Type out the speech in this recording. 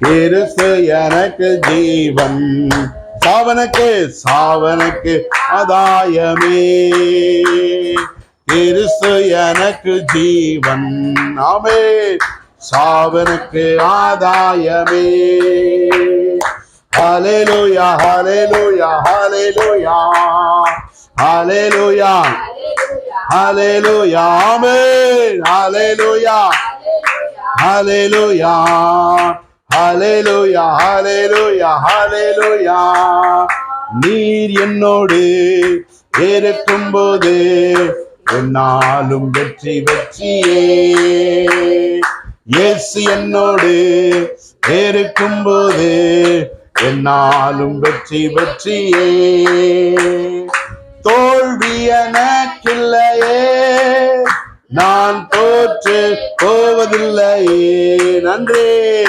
கிறிஸ்து எனக்கு ஜீவன். சாவனுக்கு சாவனுக்கு ஆதாயமே. கிறிஸ்து எனக்கு ஜீவன். ஆமே. சாவனுக்கு ஆதாயமே. Hallelujah hallelujah hallelujah hallelujah hallelujah amen. Hallelujah hallelujah. Hallelujah hallelujah ஹalleluya நீர் என்னோடு இருக்கும்போது என்னாலும் வெற்றி வெற்றியே. இயேசு என்னோடு இருக்கும்போது என்னாலும் வெற்றி வெற்றியே. தோல்வி எனக்கில்லையே நான் தோற்று போவதில்லையே. நன்றி.